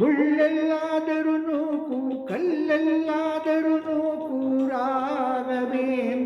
ಮುಳ್ಳೆಲ್ಲಾದರೂ ನೂಕು ಕಲ್ಲೆಲ್ಲಾದರೂ ನೂಕು ರಾಘವೇಂದ್ರ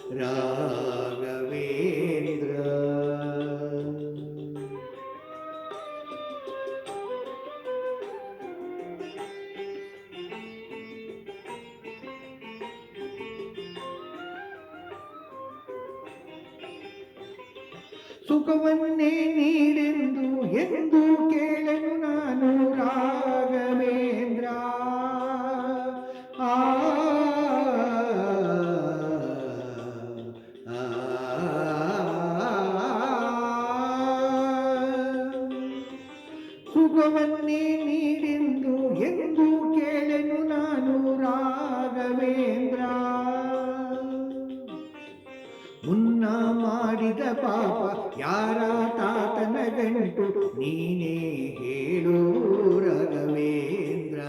ಹಾಕು ರಾಘವೇಂದ್ರ ಸುಖವನ್ನೇ ನೀಡೆಂದು ಎಂದು ಕೇಳನು ನಾನು ರಾಘವೇಂದ್ರ ಸುಖವನ್ನೇ ನೀರೆಂದು ಎಂದು ಕೇಳೆನು ನಾನು ರಾಘವೇಂದ್ರ. ಮುನ್ನ ಮಾಡಿದ ಪಾಪ ಯಾರ ತಾತನ ಗಂಟು ನೀನೇ ಹೇಳು ರಾಘವೇಂದ್ರ.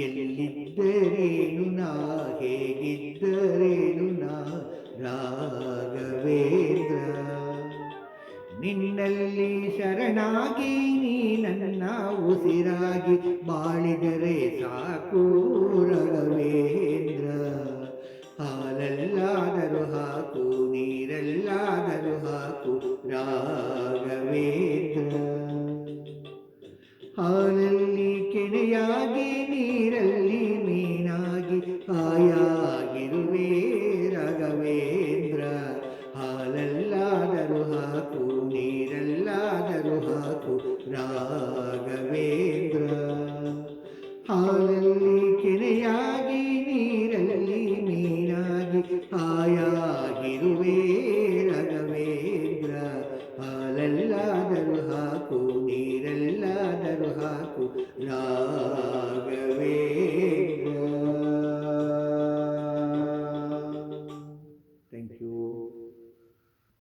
ಎಲ್ಲಿದ್ದರೇನು ನಾ, ಹೇಗಿದ್ದರೇನು ನಾ ರಾಘವೇಂದ್ರ. ನಿನ್ನಲ್ಲಿ ಶರಣಾಗಿ ನೀ ನನ್ನ ಉಸಿರಾಗಿ ಬಾಳಿದರೆ ಸಾಕು ರಘವೇಂದ್ರ. ಹಾಲಲ್ಲಾದರೂ ಹಾಕು ನೀರೆಲ್ಲಾದರೂ ಹಾಕು ರಾಘವೇಂದ್ರ. ಹಾಲ ಬಾಲಲ್ಲಿ ಕಿರಿಯಾಗಿ ನೀ